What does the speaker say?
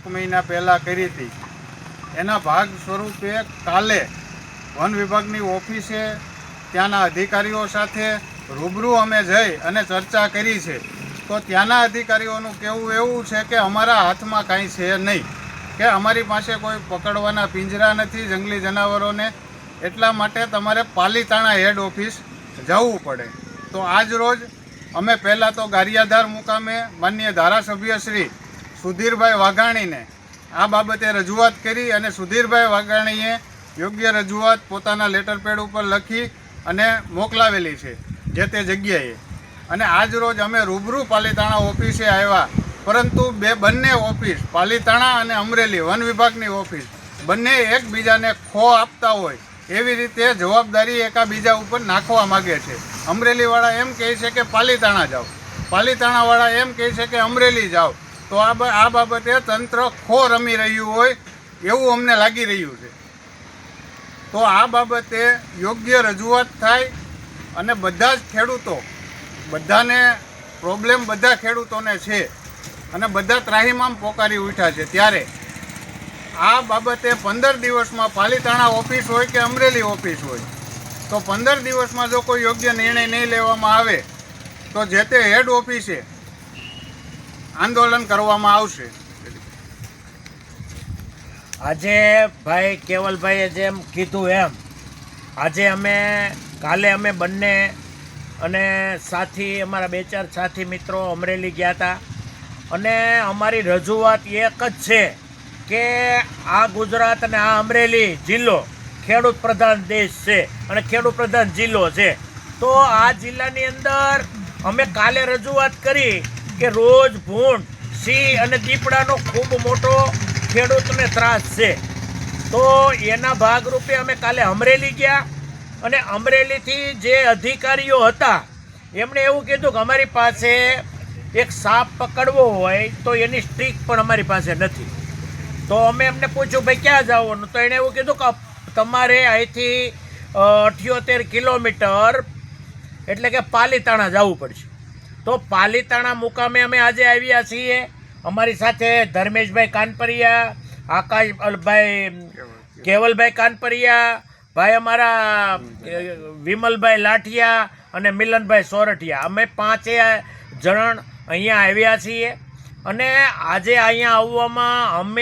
એક મહિના પહેલાં કરી હતી. એના ભાગ સ્વરૂપે કાલે વન વિભાગની ઓફિસે ત્યાંના અધિકારીઓ સાથે રૂબરૂ અમે જઈ અને ચર્ચા કરી છે. તો ત્યાંના અધિકારીઓનું કહેવું એવું છે કે અમારા હાથમાં કાંઈ છે નહીં. કે અમારી પાસે કોઈ પકડવાના પિંજરા નથી, જંગલી જનાવરોને. એટલા માટે તમારે પાલીતાણા હેડ ઓફિસ જવું પડે. તો આજ રોજ અમે પહેલાં તો ગારિયાધાર મુકામે માનનીય ધારાસભ્ય શ્રી સુધીરભાઈ વાઘાણીને આ બાબતે રજૂઆત કરી અને સુધીરભાઈ વાઘાણીએ યોગ્ય રજૂઆત પોતાના લેટર પેડ ઉપર લખી અને મોકલાવેલી છે જે તે જગ્યાએ. અને આજ રોજ અમે રૂબરૂ પાલીતાણા ઓફિસે આવ્યા. પરંતુ બે બંને ઓફિસ, પાલીતાણા અને અમરેલી વન વિભાગની ઓફિસ, બંને એકબીજાને ખો આપતા હોય એવી રીતે જવાબદારી એકાબીજા ઉપર નાખવા માગે છે. અમરેલીવાળા એમ કહે છે કે પાલીતાણા જાઓ. પાલીતાણાવાળા એમ કહે છે કે અમરેલી જાઓ. તો આ આ બાબતે તંત્ર ખો રમી રહ્યું હોય એવું અમને લાગી રહ્યું છે. તો આ બાબતે યોગ્ય રજૂઆત થાય અને બધા જ ખેડૂતો, બધાને પ્રોબ્લેમ બધા ખેડૂતોને છે અને બધા ત્રાહીમામ પોકારી ઉઠ્યા છે. ત્યારે આ બાબતે પંદર દિવસમાં પાલીતાણા ઓફિસ હોય કે અમરેલી ઓફિસ હોય, તો પંદર દિવસમાં જો કોઈ યોગ્ય નિર્ણય નહીં લેવામાં આવે, તો જે તે હેડ ઓફિસે આંદોલન કરવામાં આવશે. આજે ભાઈ કેવલભાઈએ જેમ કીધું એમ, આજે અમે, કાલે અમે બંને અને સાથી, અમારા બે ચાર સાથી મિત્રો અમરેલી ગયા હતા. અને અમારી રજૂઆત એક જ છે કે આ ગુજરાત અને આ અમરેલી જિલ્લો ખેડૂત પ્રધાન દેશ છે અને ખેડૂત પ્રધાન જિલ્લો છે. તો આ જિલ્લાની અંદર અમે કાલે રજૂઆત કરી કે રોજ ભૂંડ, સિંહ અને દીપડાનો ખૂબ મોટો ખેડૂતને ત્રાસ છે. તો એના ભાગરૂપે અમે કાલે અમરેલી ગયા અને અમરેલીથી જે અધિકારીઓ હતા, એમણે એવું કીધું કે અમારી પાસે એક સાપ પકડવો હોય તો એની સ્ટીક પણ અમારી પાસે નથી. તો અમે એમને પૂછ્યું, ભાઈ, ક્યાં જવાનું? તો એણે એવું કીધું કે, તમારે અહીંથી અઠ્યોતેર કિલોમીટર એટલે કે પાલીતાણા જવું પડશે. તો પાલીતાણા મુકામે અમે આજે આવ્યા છીએ. અમારી સાથે ધર્મેશભાઈ કાનપરિયા આકાશભાઈ કેવલભાઈ. કાનપરિયા ભાઈ અમારા વિમલભાઈ લાઠિયા અને મિલનભાઈ સોરઠિયા. અમે પાંચે જણ અહીંયા આવ્યા છીએ. અને આજે અહીંયા આવવામાં અમે